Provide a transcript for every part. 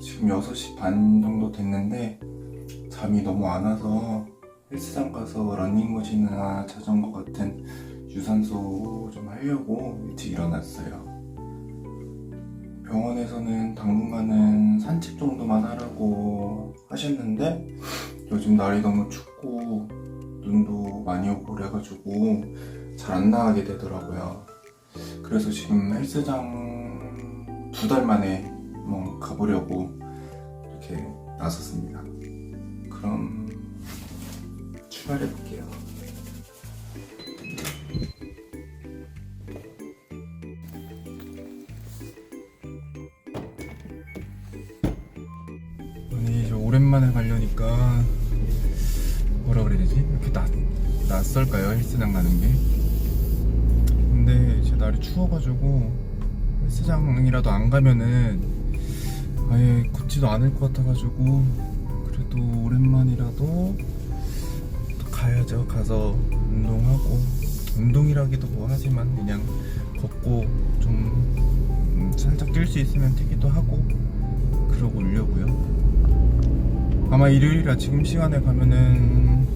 지금 6시 반 정도 됐는데 잠이 너무 안 와서 헬스장 가서 러닝머신이나 자전거 같은 유산소 좀 하려고 일찍 일어났어요. 병원에서는 당분간은 산책 정도만 하라고 하셨는데 요즘 날이 너무 춥고 눈도 많이 오고 그래가지고 잘 안 나가게 되더라고요. 그래서 지금 헬스장 두 달 만에 한번 가보려고 이렇게 나섰습니다. 그럼 출발해 볼게요. 아니 이제 오랜만에 가려니까 뭐라 그래야 되지? 이렇게 낯, 낯설까요? 헬스장 가는 게 근데 이제 날이 추워가지고 헬스장이라도 안 가면은 걷지도 않을 것 같아가지고 그래도 오랜만이라도 가야죠. 가서 운동하고 운동이라기도 뭐 하지만 그냥 걷고 좀 음, 살짝 뛸 수 있으면 뛰기도 하고 그러고 오려고요. 아마 일요일이라 지금 시간에 가면은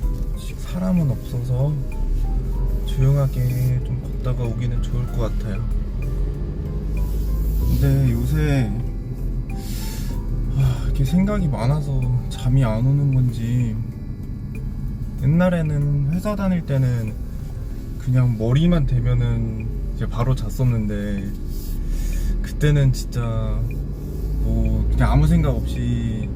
사람은 없어서 조용하게 좀 걷다가 오기는 좋을 것 같아요. 근데 요새 아, 이렇게 생각이 많아서 잠이 안 오는 건지. 옛날에는 회사 다닐 때는 그냥 머리만 대면은 이제 바로 잤었는데 그때는 진짜 뭐 그냥 아무 생각 없이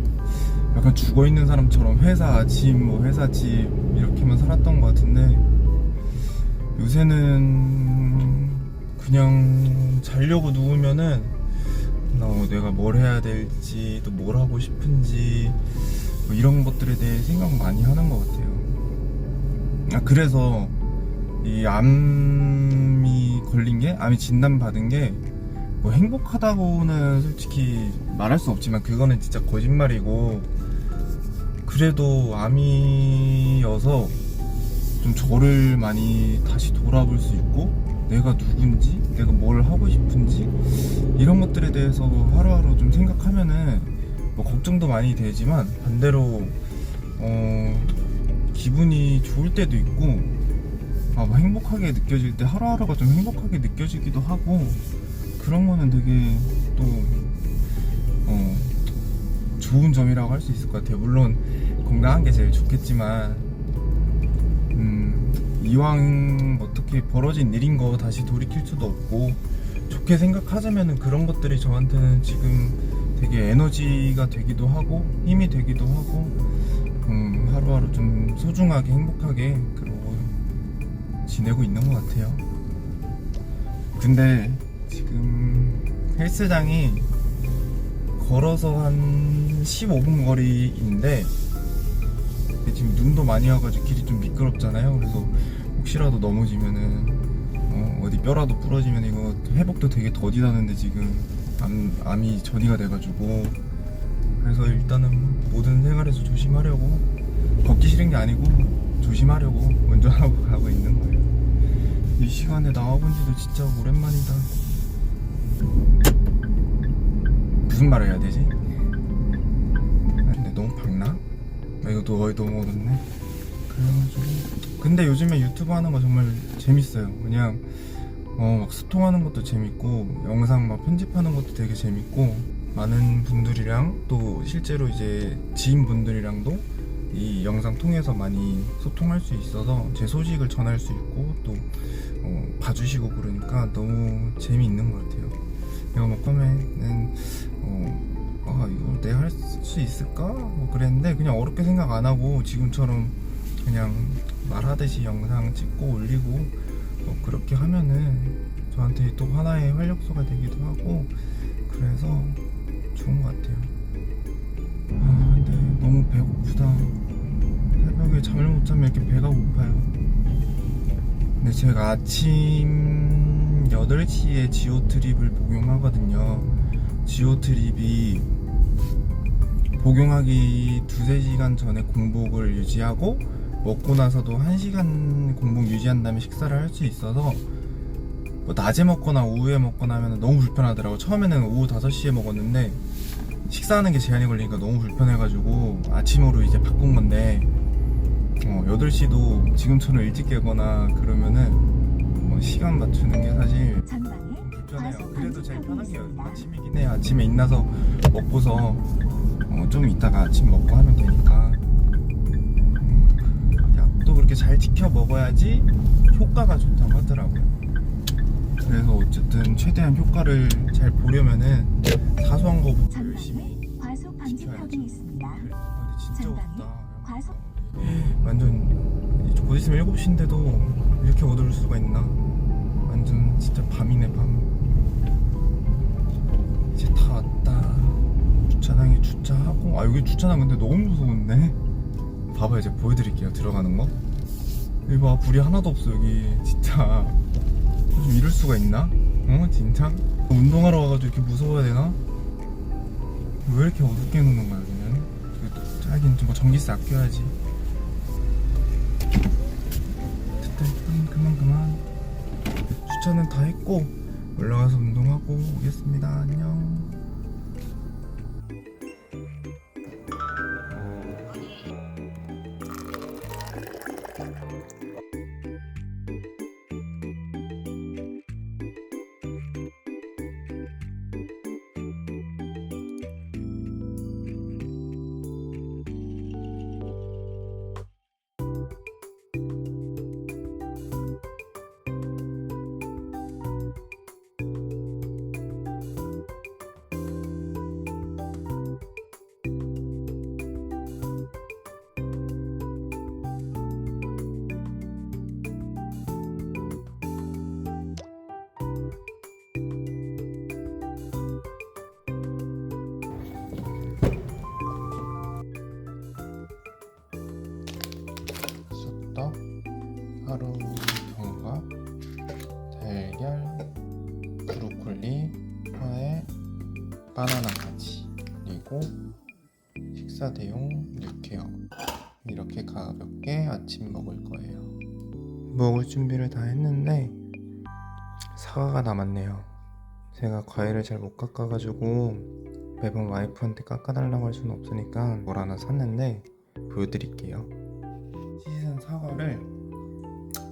약간 죽어 있는 사람처럼 회사 아침 뭐 회사 집 이렇게만 살았던 것 같은데 요새는 그냥 자려고 누우면은 어, 내가 뭘 해야 될지 또 뭘 하고 싶은지 뭐 이런 것들에 대해 생각 많이 하는 것 같아요. 아 그래서 이 암이 걸린 게 암이 진단 받은 게 뭐 행복하다고는 솔직히 말할 수 없지만 그거는 진짜 거짓말이고 그래도 암이어서 좀 저를 많이 다시 돌아볼 수 있고 내가 누군지 내가 뭘 하고 싶은지 이런 것들에 대해서 하루하루 좀 생각하면은 뭐 걱정도 많이 되지만 반대로 어 기분이 좋을 때도 있고 아, 뭐 행복하게 느껴질 때 하루하루가 좀 행복하게 느껴지기도 하고 그런 거는 되게 또 어, 좋은 점이라고 할 수 있을 것 같아요. 물론 건강한 게 제일 좋겠지만 음, 이왕 어떻게 벌어진 일인 거 다시 돌이킬 수도 없고 좋게 생각하자면은 그런 것들이 저한테는 지금 되게 에너지가 되기도 하고 힘이 되기도 하고 음, 하루하루 좀 소중하게 행복하게 그러고 지내고 있는 것 같아요. 근데 지금 헬스장이 걸어서 한 15분 거리인데 지금 눈도 많이 와가지고 길이 좀 미끄럽잖아요. 그래서 혹시라도 넘어지면은 어, 어디 뼈라도 부러지면 이거 회복도 되게 더디다는데 지금 암, 암이 전이가 돼가지고 그래서 일단은 모든 생활에서 조심하려고 걷기 싫은 게 아니고 조심하려고 운전하고 가고 있는 거예요. 이 시간에 나와본 지도 진짜 오랜만이다. 무슨 말을 해야 되지? 아, 근데 너무 밝나? 아, 이거 또 거의 너무 어둡네. 그래가지고 근데 요즘에 유튜브 하는 거 정말 재밌어요. 그냥 어, 막 소통하는 것도 재밌고 영상 막 편집하는 것도 되게 재밌고 많은 분들이랑 또 실제로 이제 지인분들이랑도 이 영상 통해서 많이 소통할 수 있어서 제 소식을 전할 수 있고 또 어, 봐주시고 그러니까 너무 재미있는 것 같아요. 내가 뭐 처음에는 어, 아 이거 내가 할 수 있을까? 뭐 그랬는데 그냥 어렵게 생각 안 하고 지금처럼 그냥 말하듯이 영상 찍고 올리고 뭐 그렇게 하면은 저한테 또 하나의 활력소가 되기도 하고 그래서 좋은 것 같아요. 아 근데 너무 배고프다. 새벽에 잠을 못 자면 이렇게 배가 고파요. 근데 제가 아침 8시에 지오 트립을 복용하거든요. 지오 트립이 복용하기 두세 시간 전에 공복을 유지하고 먹고 나서도 1시간 공복 유지한 다음에 식사를 할 수 있어서 뭐 낮에 먹거나 오후에 먹거나 하면 너무 불편하더라고 처음에는 오후 5시에 먹었는데 식사하는 게 제한이 걸리니까 너무 불편해가지고 아침으로 이제 바꾼 건데 어, 8시도 지금처럼 일찍 깨거나 그러면은 뭐 시간 맞추는 게 사실 불편해요. 그래도 제일 편한 게 아침이긴 해요. 아침에 일나서 먹고서 어, 좀 이따가 아침 먹고 하면 되니까 음, 그렇게 잘 지켜 먹어야지 효과가 좋다고 하더라고요. 그래서 어쨌든 최대한 효과를 잘 보려면은 사소한 거부터 열심히 있습니다. 아, 근데 진짜. 과속 완전 곧 있으면 7시인데도 이렇게 어두울 수가 있나? 완전 진짜 밤이네 밤 이제 다 왔다 주차장에 주차하고 아 여기 주차장 근데 너무 무서운데 봐봐 이제 보여드릴게요 들어가는 거 여기 봐 불이 하나도 없어 여기 진짜 좀 이럴 수가 있나? 어 진짜? 운동하러 와가지고 이렇게 무서워야 되나? 왜 이렇게 어둡게 해놓는 거야 여기는? 하긴 좀뭐 전기세 아껴야지 됐다 그만 그만 주차는 다 했고 올라가서 운동하고 오겠습니다 안녕 바나나까지 그리고 식사 대용 육회요. 이렇게 가볍게 아침 먹을 거예요. 먹을 준비를 다 했는데 사과가 남았네요. 제가 과일을 잘 못 깎아가지고 매번 와이프한테 깎아달라고 할 수는 없으니까 뭘 하나 샀는데 보여드릴게요. 씻은 사과를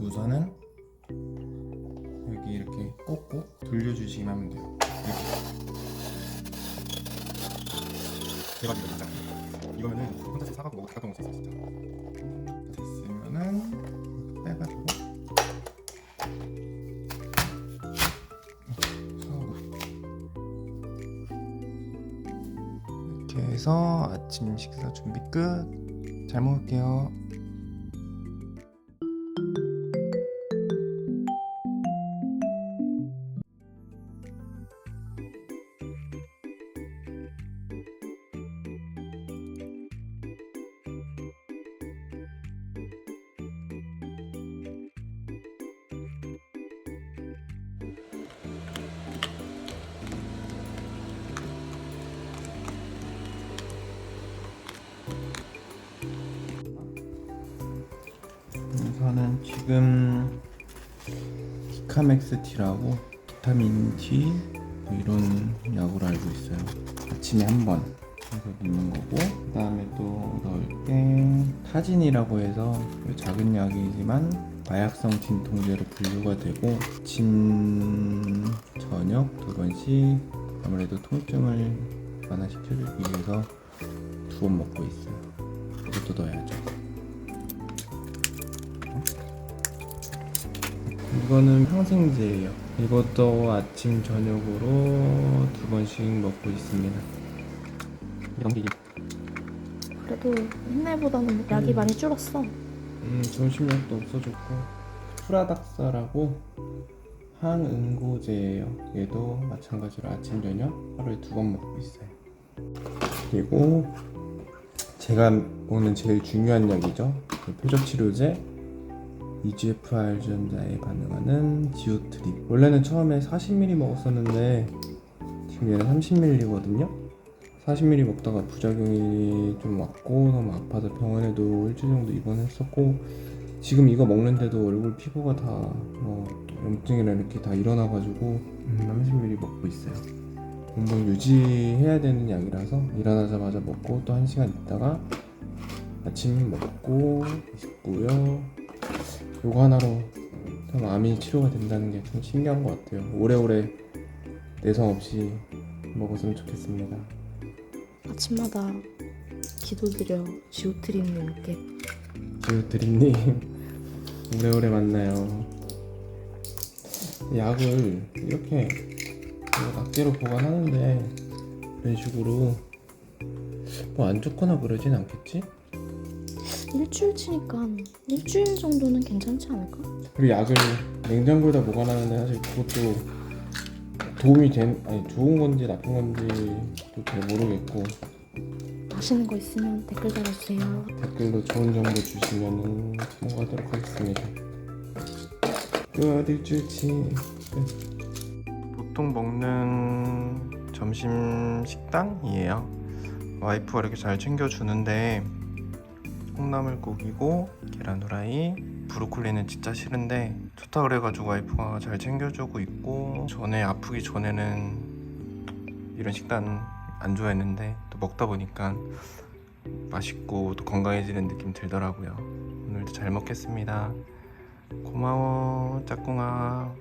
우선은 여기 이렇게 꽂고 돌려주시기만 하면 돼요. 이렇게 대박이다 진짜. 이거면은 혼자 사과 먹고 다 먹을 수 있어 진짜. 음, 됐으면은 빼가지고. 이렇게 해서 아침 식사 준비 끝. 잘 먹을게요 우선은 지금 디카맥스 T라고 비타민 D 뭐 이런 약으로 알고 있어요. 아침에 한 번 해서 넣는 거고 그 다음에 또 넣을 게 타진이라고 해서 작은 약이지만 마약성 진통제로 분류가 되고 아침 저녁 두 번씩 아무래도 통증을 완화시켜주기 위해서 두 번 먹고 있어요. 이것도 넣어야죠. 이거는 항생제예요. 이것도 아침 저녁으로 두 번씩 먹고 있습니다. 영기기. 그래도 옛날보다는 약이 많이 줄었어. 음, 점심약도 없어졌고 프라닥사라고 항응고제예요. 얘도 마찬가지로 아침 저녁 하루에 두 번 먹고 있어요. 그리고 제가 먹는 제일 중요한 약이죠. 그 표적 치료제 EGFR 유전자에 반응하는 지오트립. 원래는 처음에 40ml 먹었었는데 지금 얘는 30ml거든요. 40ml 먹다가 부작용이 좀 왔고 너무 아파서 병원에도 일주일 정도 입원했었고 지금 이거 먹는데도 얼굴 피부가 다 뭐 염증이나 이렇게 다 일어나가지고 음, 30ml 먹고 있어요. 공복 유지해야 되는 약이라서 일어나자마자 먹고 또한 시간 있다가 아침 먹고 있고요. 요거 하나로 참 암이 치료가 된다는 게참 신기한 것 같아요. 오래오래 내성 없이 먹었으면 좋겠습니다. 아침마다 기도드려 지오트림님께 지우드림님 오래오래 만나요. 약을 이렇게 낙제로 보관하는데 이런 식으로 뭐 안 좋거나 그러진 않겠지? 일주일치니까 일주일 정도는 괜찮지 않을까? 그리고 약을 냉장고에다 보관하는데 사실 그것도 도움이 된 아니 좋은 건지 나쁜 건지도 잘 모르겠고 맛있는 거 있으면 댓글 달아주세요. 댓글로 좋은 정보 주시면은 참고하도록 하겠습니다. 끝 일주일치 보통 먹는 점심 식당이에요. 와이프가 이렇게 잘 챙겨주는데 콩나물국이고 계란 후라이 브로콜리는 진짜 싫은데 좋다 그래가지고 와이프가 잘 챙겨주고 있고 전에 아프기 전에는 이런 식단 안 좋아했는데 또 먹다 보니까 맛있고 또 건강해지는 느낌 들더라고요. 오늘도 잘 먹겠습니다. 고마워 짝꿍아.